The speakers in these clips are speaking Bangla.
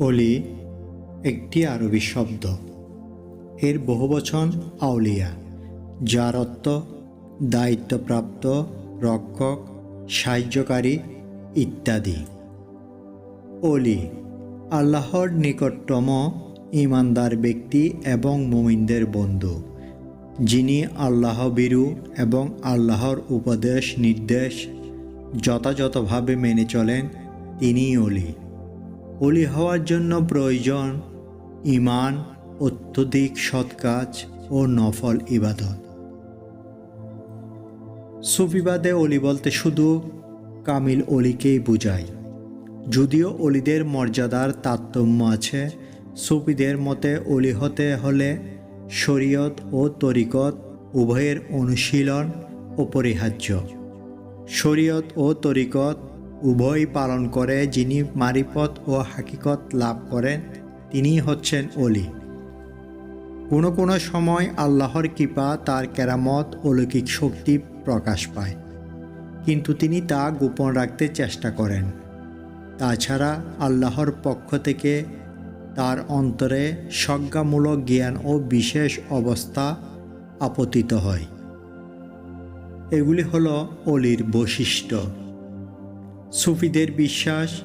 অলি একটি আরবি শব্দ। এর বহুবচন আউলিয়া, যার অর্থ দায়িত্বপ্রাপ্ত, রক্ষক, সাহায্যকারী ইত্যাদি। অলি, আল্লাহর নিকটতম ইমানদার ব্যক্তি এবং মুমিনদের বন্ধু, যিনি আল্লাহ বিরু এবং আল্লাহর উপদেশ নির্দেশ যথাযথভাবে মেনে চলেন, তিনিই অলি। অলি হওয়ার জন্য প্রয়োজন ইমান অত্যধিক সৎ কাজ ও নফল ইবাদত। সুফিবাদে অলি বলতে শুধু কামিল অলিকেই বোঝায়। যদিও অলিদের মর্যাদার তারতম্য আছে, সুফিদের মতে অলি হতে হলে শরীয়ত ও তরিকত উভয়ের অনুশীলন অপরিহার্য শরীয়ত ও তরিকত উভয় পালন করে যিনি মারিফত ও হাকিকত লাভ করেন, তিনি হচ্ছেন অলি কোনো কোনো সময় আল্লাহর কৃপা তার কেরামত, অলৌকিক শক্তি প্রকাশ পায়। কিন্তু তিনি তা গোপন রাখতে চেষ্টা করেন। তাছাড়া আল্লাহর পক্ষ থেকে তার অন্তরে সজ্ঞামূলক জ্ঞান ও বিশেষ অবস্থা আপতিত হয়। এগুলি হলো অলির বৈশিষ্ট্য। সুফিদের বিশ্বাস,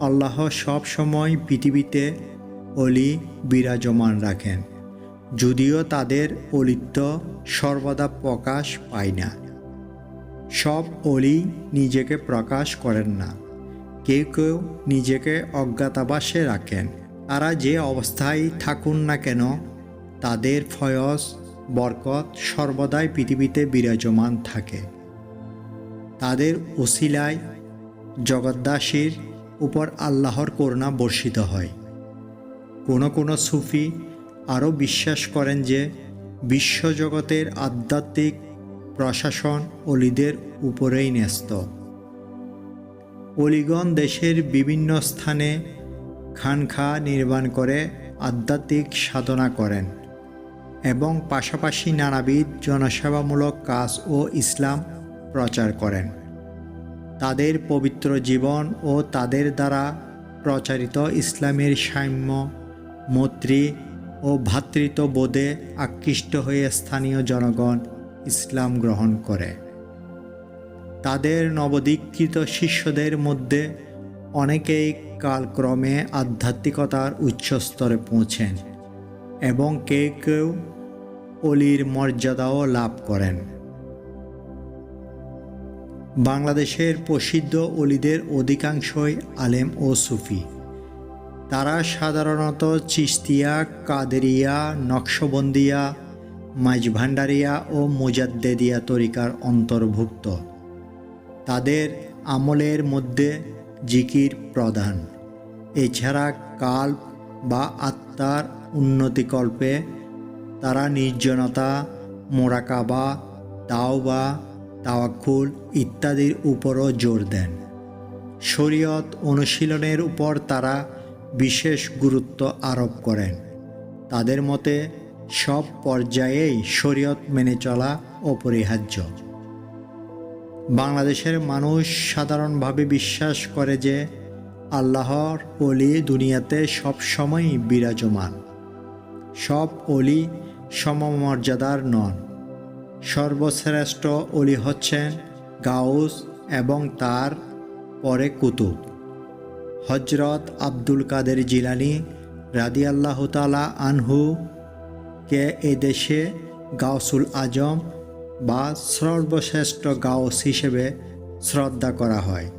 আল্লাহ সব সময় পৃথিবীতে অলি বিরাজমান রাখেন, যদিও তাদের অলিত্ব সর্বদা প্রকাশ পায় না। সব অলি নিজেকে প্রকাশ করেন না, কেউ কেউ নিজেকে অজ্ঞাতাবাসে রাখেন। তারা যে অবস্থায় থাকুন না কেন, তাদের ফয়স, বরকত সর্বদাই পৃথিবীতে বিরাজমান থাকে। তাদের ওসিলায় জগদ্দাসীর উপর আল্লাহর করুণা বর্ষিত হয়। কোনো কোনো সুফি আরও বিশ্বাস করেন যে বিশ্বজগতের আধ্যাত্মিক প্রশাসন অলিদের উপরেই ন্যস্ত। অলিগণ দেশের বিভিন্ন স্থানে খানখা নির্মাণ করে আধ্যাত্মিক সাধনা করেন এবং পাশাপাশি নানাবিধ জনসেবামূলক কাজ ও ইসলাম প্রচার করেন। তাদের পবিত্র জীবন ও তাদের দ্বারা প্রচারিত ইসলামের সাম্য, মৈত্রী ও ভ্রাতৃত্ববোধে আকৃষ্ট হয়ে স্থানীয় জনগণ ইসলাম গ্রহণ করে। তাদের নবদীক্ষিত শিষ্যদের মধ্যে অনেকেই কালক্রমে আধ্যাত্মিকতার উচ্চস্তরে পৌঁছেন এবং কেউ কেউ অলির মর্যাদাও লাভ করেন। বাংলাদেশের প্রসিদ্ধ অলিদের অধিকাংশই আলেম ও সুফি। তারা সাধারণত চিস্তিয়া কাদেরিয়া, নকশবন্দিয়া মাঝভান্ডারিয়া ও মুজাদ্দেদিয়া তরিকার অন্তর্ভুক্ত। তাদের আমলের মধ্যে জিকির প্রধান। এছাড়া কাল বা আত্মার উন্নতিকল্পে তারা নির্জনতা, মোরাকাবা তাওবা তাওয়াক্কুল ইত্যাদির উপরও জোর দেন। শরীয়ত অনুশীলনের উপর তারা বিশেষ গুরুত্ব আরোপ করেন। তাদের মতে, সব পর্যায়েই শরীয়ত মেনে চলা অপরিহার্য। বাংলাদেশের মানুষ সাধারণভাবে বিশ্বাস করে যে, আল্লাহর অলি দুনিয়াতে সব সময়ই বিরাজমান। সব অলি সমমর্যাদার নন। সর্বশ্রেষ্ঠ অলি হচ্ছেন গাউস এবং তার পরে কুতুব। হজরত আব্দুল কাদের জিলানি রাদি আল্লাহ তালা আনহু কে এদেশে গাউসুল আজম বা সর্বশ্রেষ্ঠ গাউস হিসেবে শ্রদ্ধা করা হয়।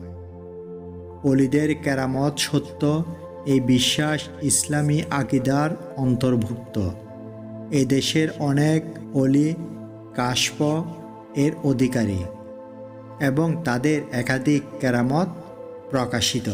অলিদের কেরামত সত্য, এই বিশ্বাস ইসলামী আকিদার অন্তর্ভুক্ত। এ দেশের অনেক অলি কাশপ এর অধিকারী এবং তাদের একাধিক কেরামত প্রকাশিত।